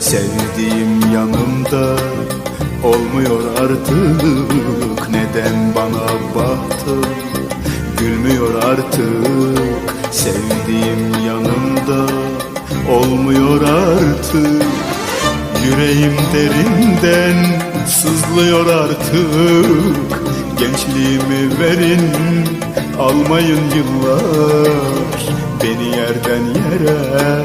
Sevdiğim yanımda olmuyor artık. Neden bana baktın? Gülmüyor artık. Sevdiğim yanımda olmuyor artık. Yüreğim derinden sızlıyor artık. Gençliğimi verin almayın yıllar. Beni yerden yere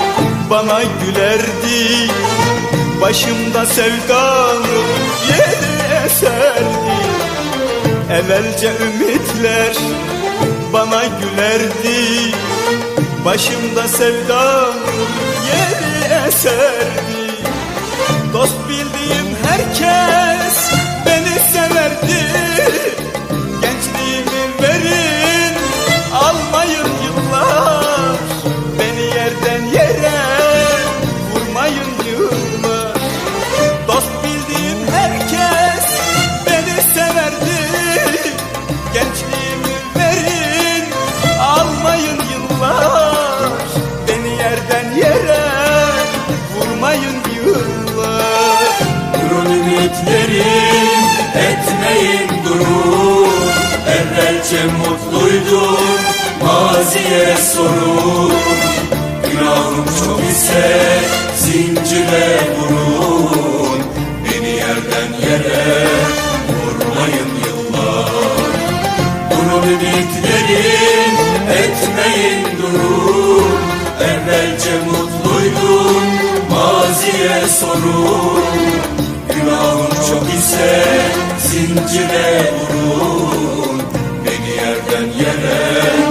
bana gülerdi. Başımda sevdanın yeri eserdi. Evvelce ümitler bana gülerdi. Başımda sevdanın yeri eserdi. Dost bildiğim herkes beni severdi ümitlerim etmeyin durun Evvelce mutluydum maziye sorun. Günahım çok ise zincire vurun. Beni yerden yere vurmayın yıllar. Durun ümitlerim etmeyin durun Evvelce mutluydum maziye sorun Günahım çok ise zincire vurun Beni yerden yere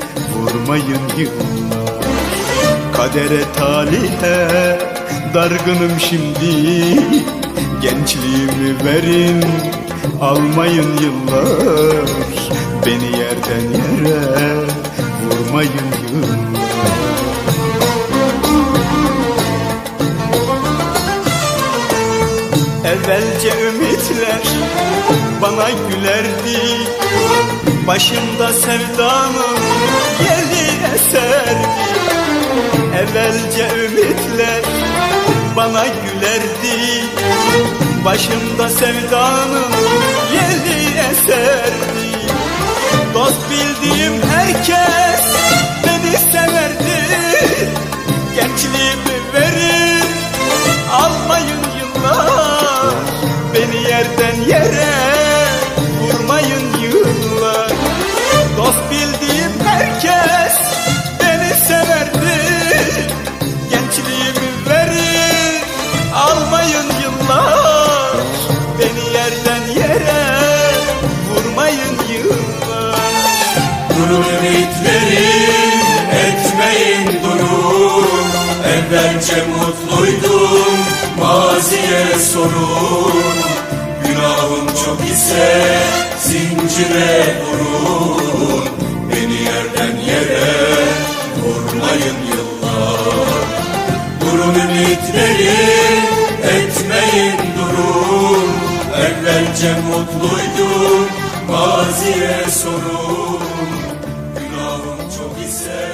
vurmayın yıllar. Kadere talihe dargınım şimdi. Gençliğimi verin almayın yıllar. Beni yerden yere bana gülerdi Başımda sevdanın yeli eserdi Evvelce ümitler bana gülerdi Başımda sevdanın yeli eserdi. Dost bildiğim herkes yere vurmayın yıllar. Durun ümitlerim etmeyin durun Evvelce mutluydum maziye sorun. Günahım çok ise zincire vurun. Beni yerden yere vurmayın yıllar. Durun ümitlerim Gece mutluydum maziye sorun. Günahım çok ise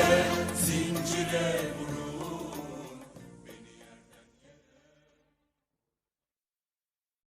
zincire vurdum